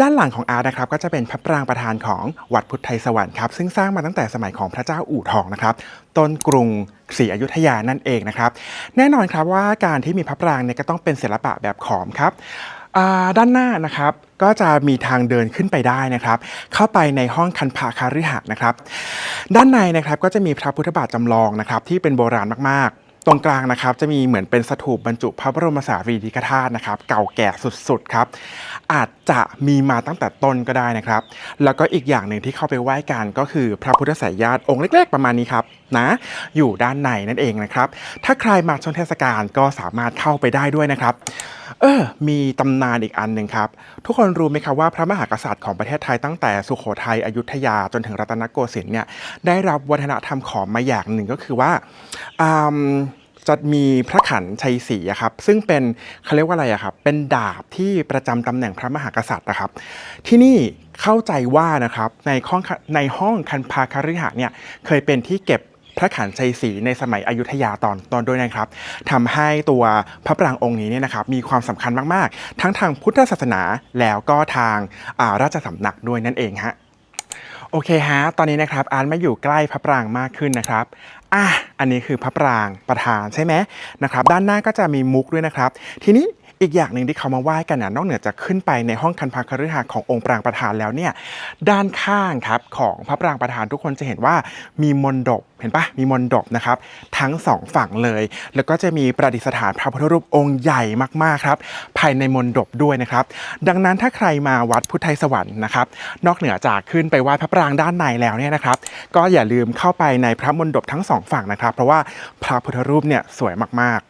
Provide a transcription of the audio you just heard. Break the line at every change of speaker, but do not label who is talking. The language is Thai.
ด้านหลังของอาร์ตนะครับก็จะเป็นพระปรางประธานของวัดพุทธไทยสวรรค์ครับซึ่งสร้างมาตั้งแต่สมัยของพระเจ้าอู่ทองนะครับต้นกรุงศรีอยุธยานั่นเองนะครับแน่นอนครับว่าการที่มีพระปรางเนี่ยก็ต้องเป็นศิลปะแบบขอมครับด้านหน้านะครับก็จะมีทางเดินขึ้นไปได้นะครับ เข้าไปในห้องคันพาคาริหะนะครับ ด้านในนะครับก็จะมีพระพุทธบาทจำลองนะครับที่เป็นโบราณมากๆ ตรงกลางนะครับจะมีเหมือนเป็นสถูปบรรจุพระบรมสารีริกธาตุนะครับ เก่าแก่สุดๆครับ อาจจะมีมาตั้งแต่ต้นก็ได้นะครับ แล้วก็อีกอย่างหนึ่งที่เข้าไปไหว้กันก็คือพระพุทธสายญาติองค์เล็ก ๆ ประมาณนี้ครับนะ อยู่ด้านในนั่นเองนะครับ ถ้าใครมาช่วงเทศกาลก็สามารถเข้าไปได้ด้วยนะครับเออ มีตำนานอีกอันหนึ่งครับ ทุกคนรู้ไหมครับว่าพระมหากษัตริย์ของประเทศไทยตั้งแต่สุโขทัยอยุธยาจนถึงรัตนโกสินทร์เนี่ยได้รับวัฒนธรรมขอมมาอย่างหนึ่งก็คือว่าอืม จะมีพระขันชัยศรีอะครับ ซึ่งเป็นเขาเรียกว่าอะไรอะครับ เป็นดาบที่ประจำตำแหน่งพระมหากษัตริย์นะครับ ที่นี่เข้าใจว่านะครับในห้องในห้องคันพาคาริหะเนี่ยเคยเป็นที่เก็บพระขันชัยศรีในสมัยอยุธยาตอนตอนด้วยนะครับทำให้ตัวพระปรางองค์นี้เนี่ยนะครับมีความสำคัญมาก ๆ ทั้งทางพุทธศาสนาแล้วก็ทางาราชสำนักด้วยนั่นเองฮะ โอเคฮะ ตอนนี้นะครับอาร์ตมาอยู่ใกล้พระปรางมากขึ้นนะครับ อะ อันนี้คือพระปรางประธานใช่ไหมนะครับ ด้านหน้าก็จะมีมุกด้วยนะครับ ทีนี้ อีกอย่างหนึ่งที่เขามาไหว้กันนะนอกเหนือจากขึ้นไปในห้องคันพาคฤหาสน์ขององค์ปรางประธานแล้วเนี่ยด้านข้างครับของพระปรางประธานทุกคนจะเห็นว่ามีมนดบเห็นปะมีมนดบนะครับทั้งสองฝั่งเลย แล้วก็จะมีประดิษฐานพระพุทธรูปองค์ใหญ่มากๆครับภายในมนดบด้วยนะครับ ดังนั้นถ้าใครมาวัดพุทธไทยสวรรค์นะครับ นอกเหนือจากขึ้นไปไหว้พระปรางด้านในแล้วเนี่ยนะครับ ก็อย่าลืมเข้าไปในพระมนดบทั้งสองฝั่งนะครับ เพราะว่าพระพุทธรูปเนี่ยสวยมากๆ